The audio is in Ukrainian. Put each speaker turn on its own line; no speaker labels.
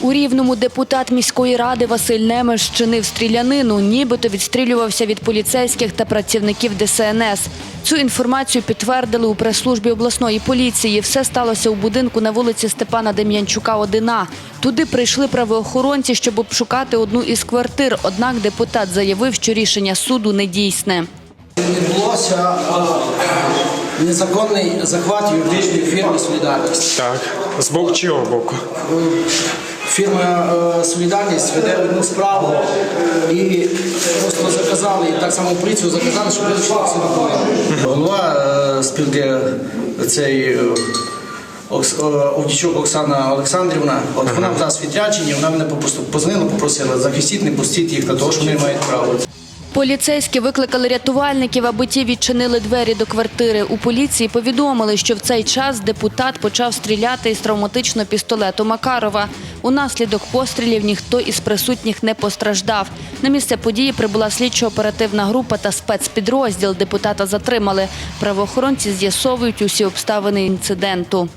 У Рівному депутат міської ради Василь Немеш вчинив стрілянину, нібито відстрілювався від поліцейських та працівників ДСНС. Цю інформацію підтвердили у прес-службі обласної поліції. Все сталося у будинку на вулиці Степана Дем'янчука, 1А. Туди прийшли правоохоронці, щоб обшукати одну із квартир. Однак депутат заявив, що рішення суду недійсне.
Відбулося е, незаконний захват юридичної фірми Солідарність.
Так. З боку чого боку?
Фірма е, Солідарність веде одну справу і просто заказали, і так само поліцію заказали, щоб визначити всі документи. Голова е, спілки цей е, Овдічук Оксана Олександрівна, от вона в нас відряджені, вона мене позвонила, попросила захистіть, не пустіть їх на того, що вони мають право.
Поліцейські викликали рятувальників, аби ті відчинили двері до квартири. У поліції повідомили, що в цей час депутат почав стріляти із травматичного пістолету Макарова. Унаслідок пострілів ніхто із присутніх не постраждав. На місце події прибула слідчо-оперативна група та спецпідрозділ. Депутата затримали. Правоохоронці з'ясовують усі обставини інциденту.